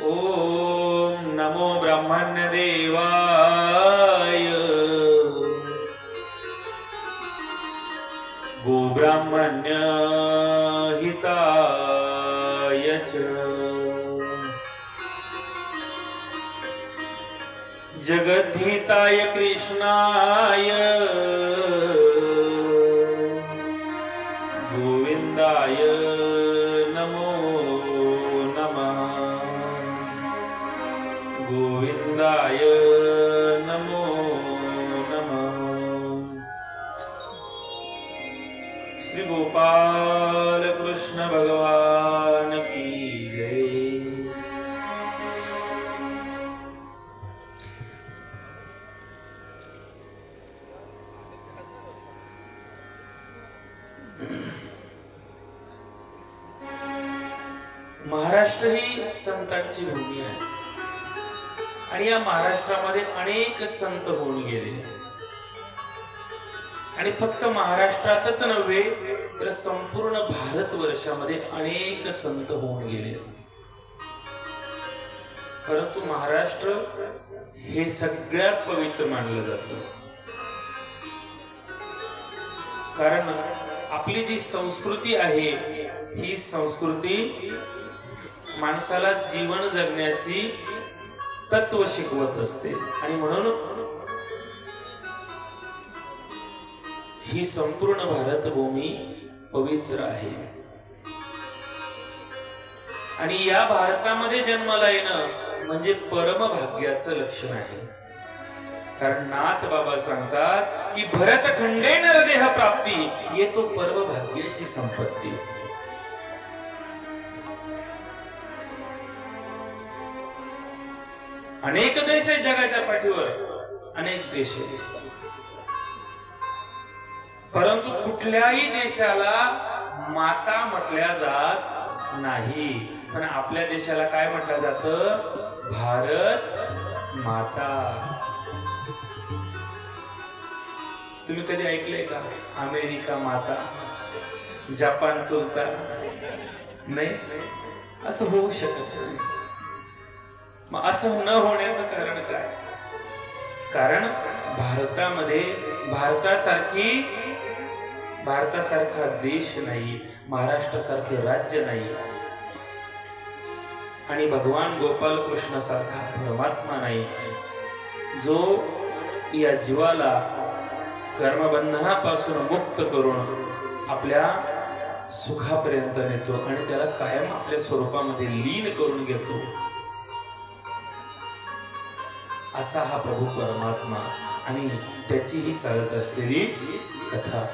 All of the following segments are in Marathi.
ॐ नमो ब्रह्मण्यदेवाय। गोब्राह्मण्य हिताय च। जगद्धिताय कृष्णाय। महाराष्ट्र ही संतांची भूमी आहे. आणि या महाराष्ट्रामध्ये अनेक संत होऊन गेले. आणि फक्त महाराष्ट्रातच नव्हे तर संपूर्ण भारतवर्षामध्ये अनेक संत होऊन गेले. परंतु महाराष्ट्र हे सगळ्यात पवित्र मानलं जात. कारण आपली जी संस्कृती आहे ही संस्कृती माणसाला जीवन जगण्याची तत्व शिकवत असते. आणि म्हणून ही संपूर्ण भारतभूमी पवित्र आहे. आणि या भारतामध्ये जन्माला येणं म्हणजे परमभाग्याचं लक्षण आहे. कारण नाथ बाबा सांगतात की भरत खंडे नरदेह प्राप्ती येतो परम भाग्याची संपत्ती. अनेक देश आहेत जगाच्या पाठीवर. अनेक देश आहेत. परंतु कुठल्याही देशाला माता म्हटल्या जात नाही. पण आपल्या देशाला काय म्हटलं जात? भारत माता. तुम्ही कधी ऐकलंय का? अमेरिका माता. जपान चुलता. नाही? असं होऊ शकत नाही. मग असं न होण्याचं कारण काय? कारण भारतामध्ये भारतासारखी भारतासारखा देश नाही महाराष्ट्रासारखे राज्य नाही. आणि भगवान गोपाल कृष्ण सारखा परमात्मा नाही. जो या जीवाला कर्मबंधनापासून मुक्त करून आपल्या सुखापर्यंत नेतो आणि त्याला कायम आपल्या स्वरूपामध्ये लीन करून घेतो असा हा प्रभू परमात्मा आणि त्याची ही चालत असलेली कथा.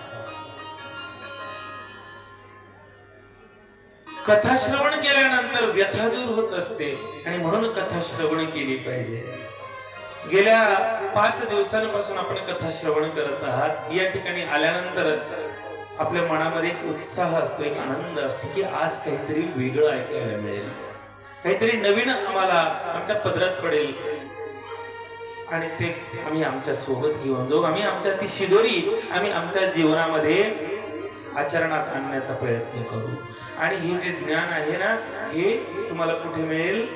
कथा श्रवण केल्यानंतर व्यथा दूर होत असते आणि म्हणून कथा श्रवण केली पाहिजे. गेल्या पाच दिवसांपासून आपण कथा श्रवण करत आहात. या ठिकाणी आल्यानंतर आपल्या मनामध्ये एक उत्साह असतो एक आनंद असतो की आज काहीतरी वेगळं ऐकायला मिळेल. काहीतरी नवीन आम्हाला आमच्या पदरात पडेल. आणि ते आम्ही आमच्यासोबत घेऊन जाऊ. आम्ही आमच्या ती शिदोरी आम्ही आमच्या जीवनामध्ये आचरणात आणण्याचा प्रयत्न करू. आणि हे जे ज्ञान आहे ना हे तुम्हाला कुठे मिळेल?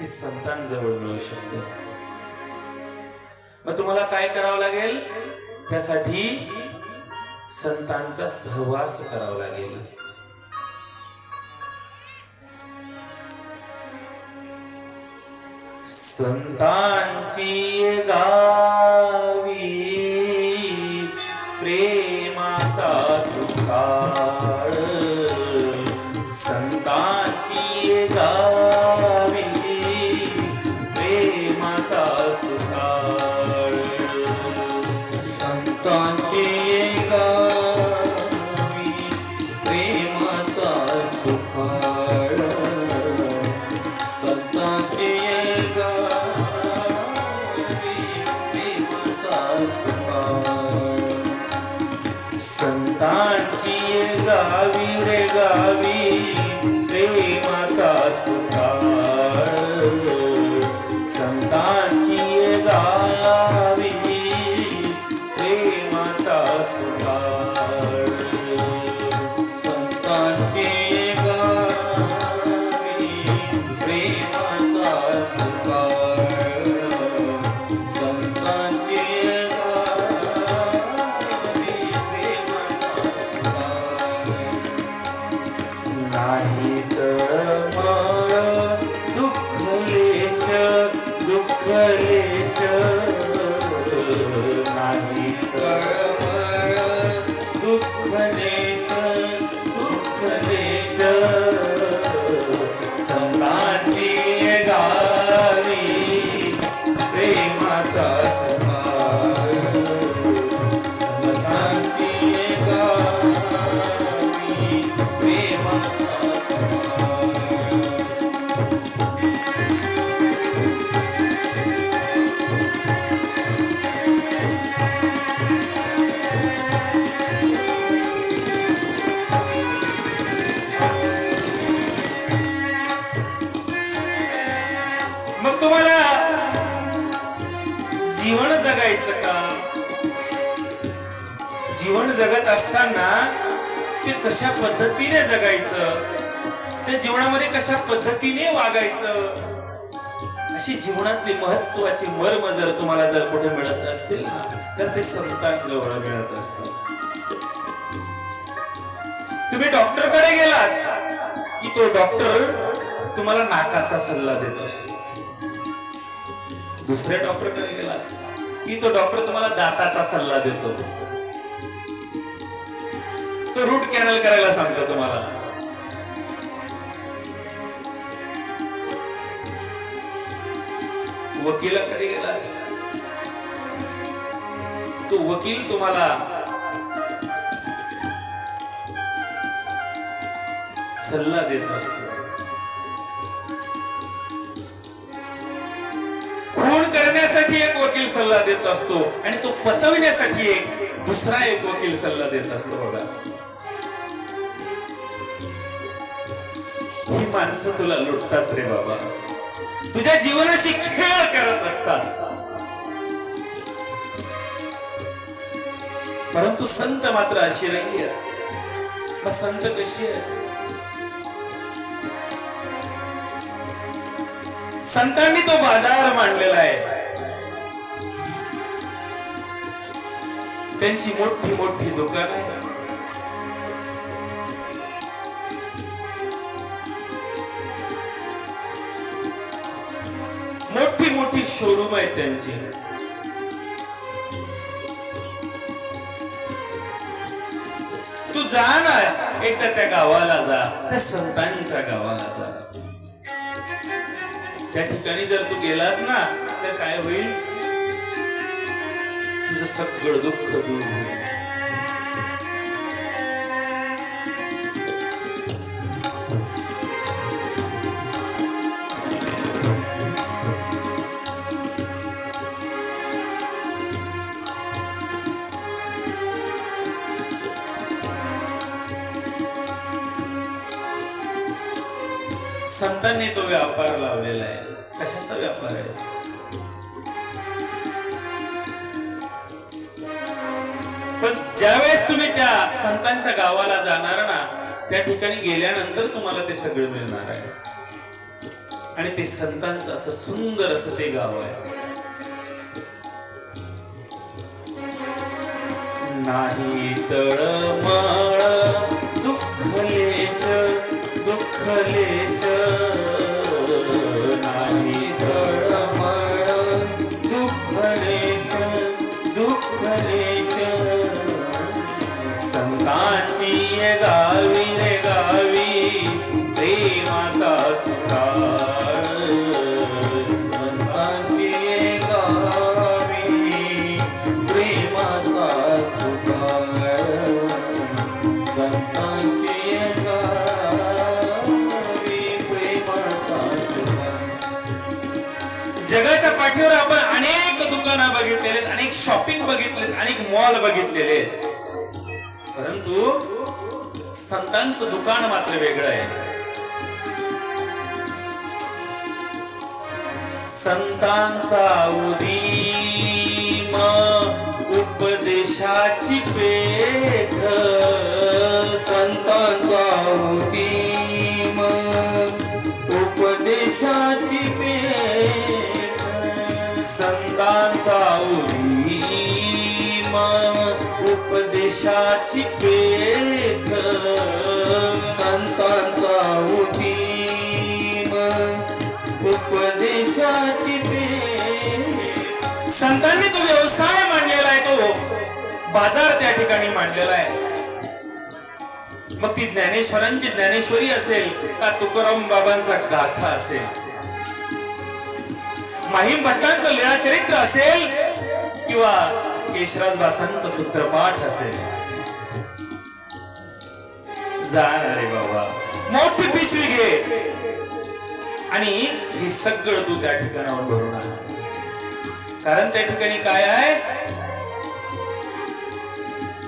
हे संतांजवळ मिळू शकतं. मग तुम्हाला काय करावं लागेल? त्यासाठी संतांचा सहवास करावा लागेल. संतांची गावी कशा पद्धतीने जगायचं? त्या जीवनामध्ये कशा पद्धतीने वागायचं? अशी जीवनातली महत्वाची मर्म जर तुम्हाला जर कुठे मिळत असतील ना तर ते संतांजवळ मिळत असतात तुम्ही डॉक्टरकडे गेलात की तो डॉक्टर तुम्हाला नाकाचा सल्ला देत. असतो दुसऱ्या डॉक्टरकडे गेलात की तो डॉक्टर तुम्हाला दाताचा सल्ला देतो. तो रूट कॅनल करायला सांगतो तुम्हाला. वकिलाकडे गेला? तो वकील तुम्हाला सल्ला देत असतो. खून करण्यासाठी एक वकील सल्ला देत असतो आणि तो पचविण्यासाठी एक दुसरा एक वकील सल्ला देत असतो बघा. ही माणसं तुला लुटतात रे बाबा. तुझ्या जीवनाशी खेळ करत असतात. परंतु संत मात्र अशी नाही मग संत कशी आहे संतांनी तो बाजार मांडलेला आहे. त्यांची मोठी मोठी दुकान आहे. मोठी मोठी शोरूम आहेत त्यांची. तू जा ना एकदा त्या गावाला जा त्या संतांच्या गावाला जा. त्या ठिकाणी जर तू गेलास ना तर काय होईल? तुझं सगळं दुःख दूर होईल. संतांनी तो व्यापार लावलेला आहे. कशाचा व्यापार आहे? पण ज्यावेळेस तुम्ही त्या संतांच्या गावाला जाणार ना त्या ठिकाणी गेल्यानंतर तुम्हाला ते सगळं मिळणार आहे. आणि ते संतांचं असं सुंदर असं ते गाव आहे. नाही तळमळ दुःखलेश दुःखलेश जगाच्या पाठीवर आपण अनेक दुकानं बघितलेले अनेक शॉपिंग बघितले अनेक मॉल बघितलेले परंतु संतांचं दुकान मात्र वेगळं आहे. संतांचा उदीम उपदेशाची पेठ. संतांचा उदी संतांचा उदीम उपदेशाची पेठ संतांचा उदीम उपदेशाची पेठ संतांनी तो व्यवसाय मांडलेला आहे तो बाजार त्या ठिकाणी मांडलेला आहे. मग ती ज्ञानेश्वरांची ज्ञानेश्वरी असेल का तुकाराम बाबांचा गाथा असेल? माहीम भट्टांचं लीळाचरित्र असेल किंवा केशराज बासांचं सूत्रपाठ असेल. जाणार रे बाबा. मोठी पिशवी घे. आणि हे सगळं तू त्या ठिकाणावर भरून आण. कारण त्या ठिकाणी काय आहे?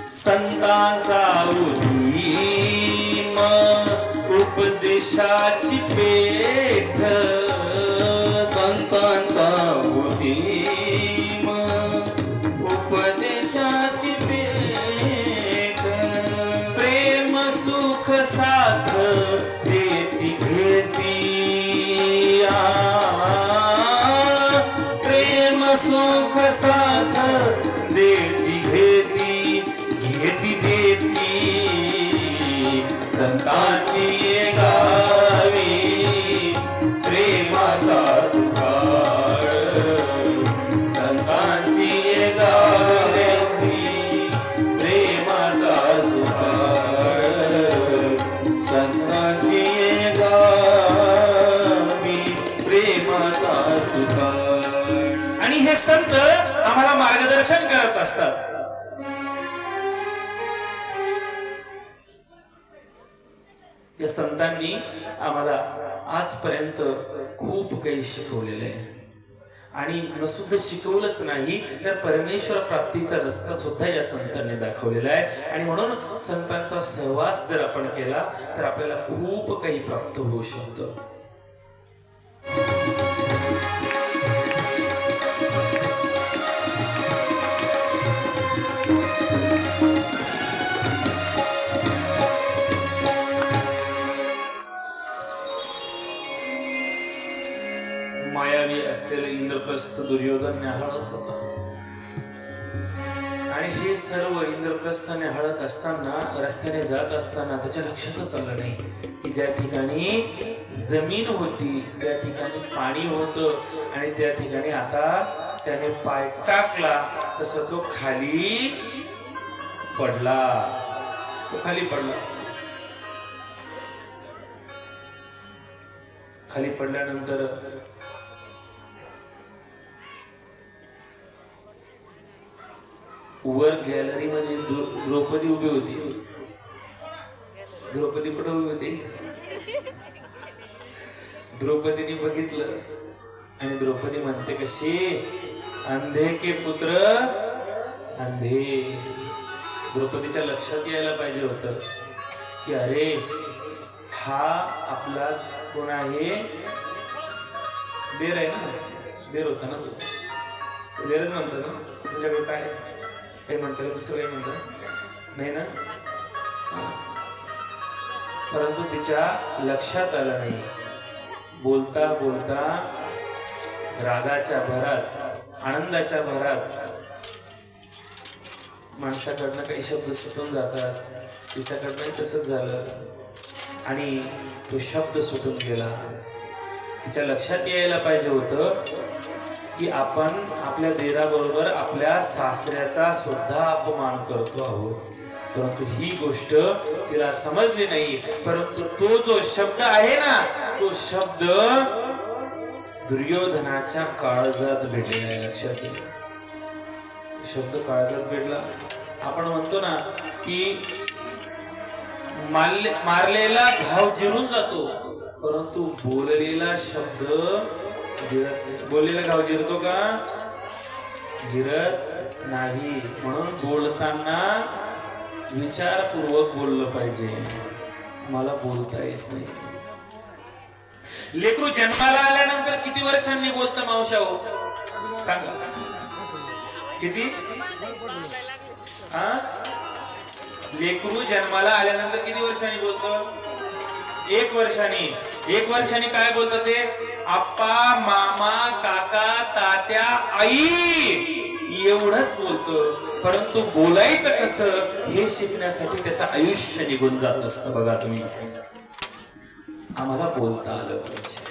संतांचा उपदेशाची पेठ. पंथा होती उपदेशाची प्रेम सुख साथ देती घेती प्रेम सुख साथ घेती घेती गा असतात. या संतांनी आम्हाला आजपर्यंत खूप काही शिकवलेलं आहे. आणि सुद्धा शिकवलंच नाही तर परमेश्वर प्राप्तीचा रस्ता सुद्धा या संतांनी दाखवलेला आहे. आणि म्हणून संतांचा सहवास जर आपण केला तर आपल्याला खूप काही प्राप्त होऊ शकतं. इंद्रप्रस्थ दुर्योधन न्याहाळत होता. आणि हे सर्व इंद्रप्रस्थ न्याहाळत असताना रस्त्याने जात असताना त्याच्या लक्षातच आलं नाही की ज्या ठिकाणी जमीन होती. त्या ठिकाणी पाणी होतं आणि त्या ठिकाणी आता त्याने पाय टाकला तसं तो खाली पडला. तो खाली पडला. खाली पडल्यानंतर वर गॅलरी मध्ये द्रौपदी उभी होती. द्रौपदी कुठे उभी होती? द्रौपदीने बघितलं. आणि द्रौपदी म्हणते कशी? अंधे के पुत्र अंधे. द्रौपदीच्या लक्षात यायला पाहिजे होतं की अरे हा आपला कोण आहे? देर आहे ना? देर होता ना तो. देरच म्हणतो ना? तुझ्याकडे काय? काही म्हणतं का? दुसरं काही म्हणतं? नाही ना? परंतु तिच्या लक्षात आलं नाही. बोलता बोलता रागाच्या भरात आनंदाच्या भरात माणसाकडनं काही शब्द सुटून जातात. तिच्याकडनंही तसंच झालं. आणि तो शब्द सुटून गेला. तिच्या लक्षात यायला पाहिजे होतं. की आपण आपल्या देराबरोबर आपल्या सासऱ्याचा सुद्धा अपमान करतो आहोत. परंतु ही गोष्ट तिला समजली नाही. परंतु तो जो शब्द आहे ना तो शब्द दुर्योधनाच्या काळजात भेटलेला आहे. लक्षात येईल शब्द काळजात भेटला. आपण म्हणतो ना की मारलेला घाव जिरून जातो. परंतु बोललेला शब्द जिरत बोललेला गाव जिरतो का? जिरत नाही. म्हणून बोलताना विचारपूर्वक बोललं पाहिजे. मला बोलता येत नाही. लेकरू जन्माला आल्यानंतर किती वर्षांनी बोलतं मावशा हो सांगा. किती? हा? लेकरू जन्माला आल्यानंतर किती वर्षांनी बोलतो? एक वर्षांनी. एक वर्षांनी काय बोलत ते? आप्पा मामा काका तात्या आई एवढंच बोलतो. परंतु बोलायचं कसं हे शिकण्यासाठी त्याचं आयुष्य निघून जात असतं बघा तुम्ही. आम्हाला बोलता आलं पाहिजे.